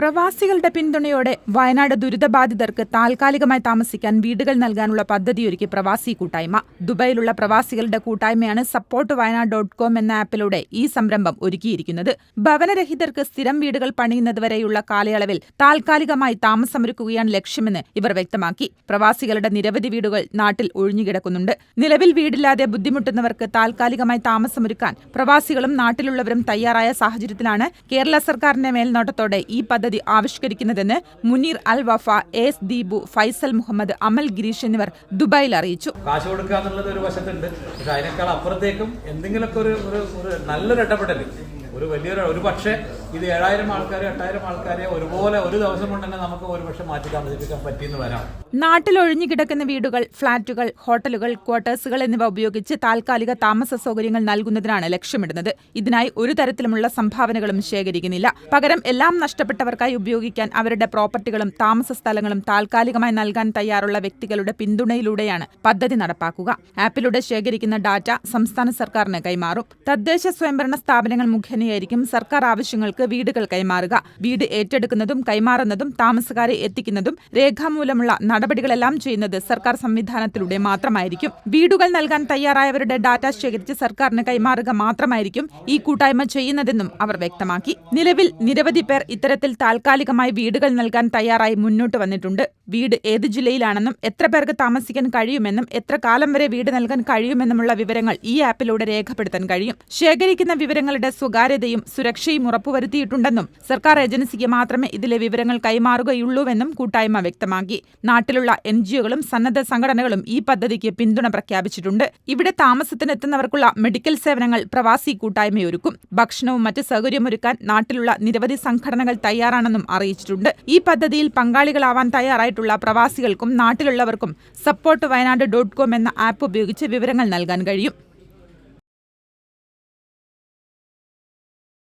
പ്രവാസികളുടെ പിന്തുണയോടെ വയനാട് ദുരിതബാധിതർക്ക് താൽക്കാലികമായി താമസിക്കാൻ വീടുകൾ നൽകാനുള്ള പദ്ധതിയൊരുക്കി പ്രവാസി കൂട്ടായ്മ. ദുബൈയിലുള്ള പ്രവാസികളുടെ കൂട്ടായ്മയാണ് സപ്പോർട്ട് വയനാട് ഡോട്ട് കോം എന്ന ആപ്പിലൂടെ ഈ സംരംഭം ഒരുക്കിയിരിക്കുന്നത്. ഭവനരഹിതർക്ക് സ്ഥിരം വീടുകൾ പണിയുന്നതുവരെയുള്ള കാലയളവിൽ താൽക്കാലികമായി താമസമൊരുക്കുകയാണ് ലക്ഷ്യമെന്ന് ഇവർ വ്യക്തമാക്കി. പ്രവാസികളുടെ നിരവധി വീടുകൾ നാട്ടിൽ ഒഴിഞ്ഞുകിടക്കുന്നുണ്ട്. നിലവിൽ വീടില്ലാതെ ബുദ്ധിമുട്ടുന്നവർക്ക് താൽക്കാലികമായി താമസമൊരുക്കാൻ പ്രവാസികളും നാട്ടിലുള്ളവരും തയ്യാറായ സാഹചര്യത്തിലാണ് കേരള സർക്കാരിന്റെ മേൽനോട്ടത്തോടെ ഈ പദ്ധതി ആവിഷ്കരിക്കുന്നതെന്ന് മുനീർ അൽ വഫ എസ് ദീപു ഫൈസൽ മുഹമ്മദ് അമൽ ഗിരീഷ് എന്നിവർ ദുബായിൽ അറിയിച്ചു. കാശ് കൊടുക്കുക എന്നുള്ളത് ഒരു വശത്തുണ്ട്. പക്ഷെ അതിനേക്കാൾ അപ്പുറത്തേക്കും എന്തെങ്കിലുമൊക്കെ ഒരു ഒരു നല്ലൊരു ഇടപെടൽ ഒരു വലിയൊരു ഒരു പക്ഷേ ഇത് ഏഴായിരം ആൾക്കാരെ എട്ടായിരം ആൾക്കാരെ ഒരുപോലെ ഒരു ദിവസം കൊണ്ട് തന്നെ നമുക്ക് ഒരുപക്ഷെ മാറ്റി താമസിപ്പിക്കാൻ പറ്റിയെന്ന് വരാം. നാട്ടിൽ ഒഴിഞ്ഞുകിടക്കുന്ന വീടുകൾ ഫ്ളാറ്റുകൾ ഹോട്ടലുകൾ ക്വാർട്ടേഴ്സുകൾ എന്നിവ ഉപയോഗിച്ച് താൽക്കാലിക താമസ സൗകര്യങ്ങൾ നൽകുന്നതിനാണ് ലക്ഷ്യമിടുന്നത്. ഇതിനായി ഒരു തരത്തിലുമുള്ള സംഭാവനകളും ശേഖരിക്കുന്നില്ല. പകരം എല്ലാം നഷ്ടപ്പെട്ടവർക്കായി ഉപയോഗിക്കാൻ അവരുടെ പ്രോപ്പർട്ടികളും താമസ സ്ഥലങ്ങളും താൽക്കാലികമായി നൽകാൻ തയ്യാറുള്ള വ്യക്തികളുടെ പിന്തുണയിലൂടെയാണ് പദ്ധതി നടപ്പാക്കുക. ആപ്പിലൂടെ ശേഖരിക്കുന്ന ഡാറ്റ സംസ്ഥാന സർക്കാരിന് കൈമാറും. തദ്ദേശ സ്വയംഭരണ സ്ഥാപനങ്ങൾ മുഖേനയായിരിക്കും സർക്കാർ ആവശ്യങ്ങൾക്ക് വീടുകൾ കൈമാറുക. വീട് ഏറ്റെടുക്കുന്നതും കൈമാറുന്നതും താമസക്കാരെ എത്തിക്കുന്നതും രേഖാമൂലമുള്ള നടപടികളെല്ലാം ചെയ്യുന്നത് സർക്കാർ സംവിധാനത്തിലൂടെ മാത്രമായിരിക്കും. വീടുകൾ നൽകാൻ തയ്യാറായവരുടെ ഡാറ്റ ശേഖരിച്ച് സർക്കാരിന് കൈമാറുക മാത്രമായിരിക്കും ഈ കൂട്ടായ്മ ചെയ്യുന്നതെന്നും അവർ വ്യക്തമാക്കി. നിലവിൽ നിരവധി പേർ ഇത്തരത്തിൽ താൽക്കാലികമായി വീടുകൾ നൽകാൻ തയ്യാറായി മുന്നോട്ട് വന്നിട്ടുണ്ട്. വീട് ഏത് ജില്ലയിലാണെന്നും എത്ര പേർക്ക് താമസിക്കാൻ കഴിയുമെന്നും എത്ര കാലം വരെ വീട് നൽകാൻ കഴിയുമെന്നുമുള്ള വിവരങ്ങൾ ഈ ആപ്പിലൂടെ രേഖപ്പെടുത്താൻ കഴിയും. ശേഖരിക്കുന്ന വിവരങ്ങളുടെ സ്വകാര്യതയും സുരക്ഷയും ഉറപ്പുവരുത്തിയിട്ടുണ്ടെന്നും സർക്കാർ ഏജൻസിക്ക് മാത്രമേ ഇതിലെ വിവരങ്ങൾ കൈമാറുകയുള്ളൂവെന്നും കൂട്ടായ്മ വ്യക്തമാക്കി. നാട്ടിലുള്ള എൻ ജിഒകളും സന്നദ്ധ സംഘടനകളും ഈ പദ്ധതിക്ക് പിന്തുണ പ്രഖ്യാപിച്ചിട്ടുണ്ട്. ഇവിടെ താമസത്തിനെത്തുന്നവർക്കുള്ള മെഡിക്കൽ സേവനങ്ങൾ പ്രവാസി കൂട്ടായ്മയൊരുക്കും. ഭക്ഷണവും മറ്റ് സൗകര്യമൊരുക്കാൻ നാട്ടിലുള്ള നിരവധി സംഘടനകൾ തയ്യാറാണെന്നും അറിയിച്ചിട്ടുണ്ട്. ഈ പദ്ധതിയിൽ പങ്കാളികളാവാൻ തയ്യാറായിട്ടുള്ള പ്രവാസികൾക്കും നാട്ടിലുള്ളവർക്കും സപ്പോർട്ട് വയനാട് ഡോട്ട് കോം എന്ന ആപ്പ് ഉപയോഗിച്ച് വിവരങ്ങൾ നൽകാൻ കഴിയും.